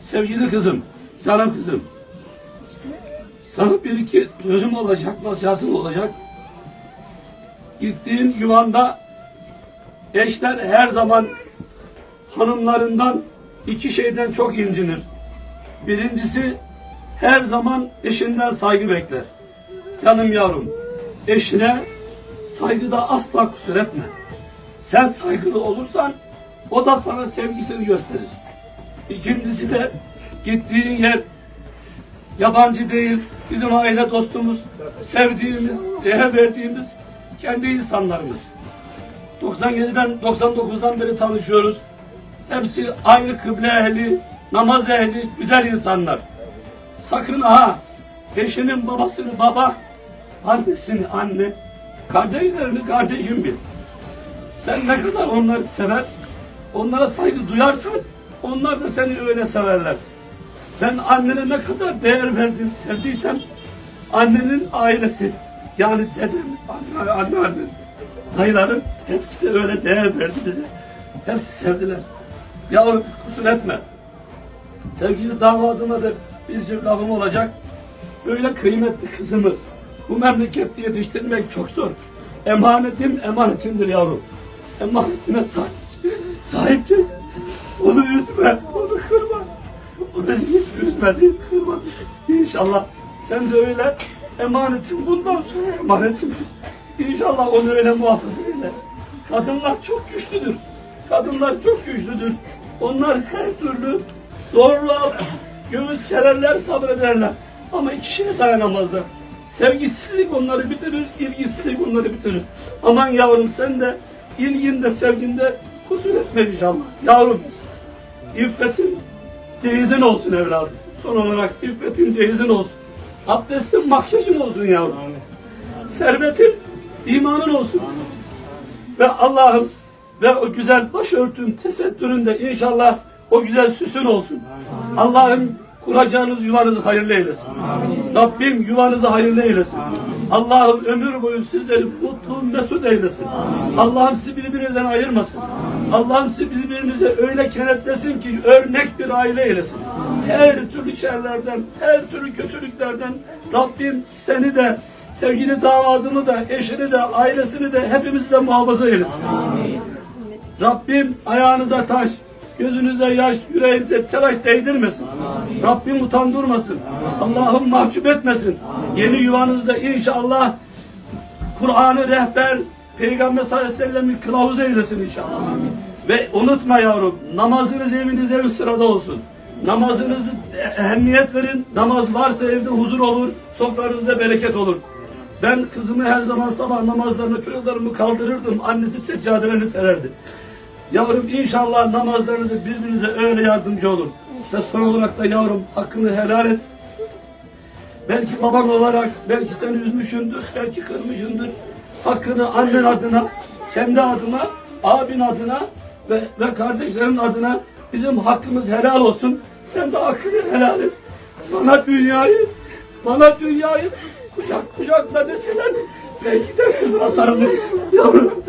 Sevgili kızım, canım kızım. Sana bir iki sözüm olacak, nasihatım olacak. Gittiğin yuvanda eşler her zaman hanımlarından iki şeyden çok incinir. Birincisi her zaman eşinden saygı bekler. Canım yavrum, eşine saygıda asla kusur etme. Sen saygılı olursan o da sana sevgisini gösterir. İkincisi de gittiğin yer yabancı değil, bizim aile dostumuz, sevdiğimiz, değer verdiğimiz kendi insanlarımız. 97'den 99'dan beri tanışıyoruz. Hepsi aynı kıble ehli, namaz ehli, güzel insanlar. Sakın ha eşinin babasını baba, annesini anne, kardeşlerini kardeşim bil. Sen ne kadar onları sever, onlara saygı duyarsan onlar da seni öyle severler. Ben annene ne kadar değer verdim, sevdiysem annenin ailesi yani dedem, anne, anne, anne dayılarım hepsi de öyle değer verdi bize. Hepsi sevdiler. Yavrum kusur etme. Sevgili damadıma da bir lafım olacak. Böyle kıymetli kızımı bu memlekette yetiştirmek çok zor. Emanetim emanetindir yavrum. Emanetine sahip, sahip çık. Onu üzme, onu kırma. O bizi hiç üzmedi, kırmadı. İnşallah sen de öyle emanetin bundan sonra emanetin. İnşallah onu öyle muhafaza eyle. Kadınlar çok güçlüdür. Kadınlar çok güçlüdür. Onlar her türlü zorluğa göğüs kererler, sabrederler. Ama iki şeye dayanamazlar. Sevgisizlik onları bitirir, ilgisizlik onları bitirir. Aman yavrum sen de ilginde, sevginde kusur etme inşallah. Yavrum, iffetin cehizin olsun evladım. Son olarak iffetin cehizin olsun. Abdestin makyajın olsun yavrum. Servetin imanın olsun. Ve Allah'ım ve o güzel başörtün tesettüründe inşallah o güzel süsün olsun. Allah'ım kuracağınız yuvanızı hayırlı eylesin. Rabbim yuvanızı hayırlı eylesin. Allah'ım ömür boyu sizleri mutlu mesut eylesin. Allah'ım sizi birbirinizden ayırmasın. Allah'ım sizi birbirinize öyle kenetlesin ki örnek bir aile eylesin. Her türlü şerlerden, her türlü kötülüklerden Rabbim seni de sevgili damadımı da, eşini de, ailesini de hepimizi de muhafaza eylesin. Rabbim ayağınıza taş, gözünüze yaş, yüreğinize telaş değdirmesin. Rabbim utandırmasın. Allah'ım mahcup etmesin. Yeni yuvanızda inşallah Kur'an'ı rehber, Peygamber sallallahu aleyhi ve sellem'in kılavuzu eylesin inşallah. Ve unutma yavrum, namazınız evinizde ön sırada olsun. Namazınızı ehemmiyet verin. Namaz varsa evde huzur olur, sofranızda bereket olur. Ben kızımı her zaman sabah namazlarına çocuklarımı kaldırırdım. Annesi seccadelerini sererdi. Yavrum inşallah namazlarınızı birbirinize öyle yardımcı olun. Ve son olarak da yavrum hakkını helal et. Belki baban olarak belki seni üzmüşündür, belki kırmışındır. Hakkını annen adına, kendi adıma, abin adına ve, ve kardeşlerin adına bizim hakkımız helal olsun. Sen de hakkını helal et. Bana dünyayı, bana dünyayı kucak kucakla deseler belki de kızına sarılır. Yavrum.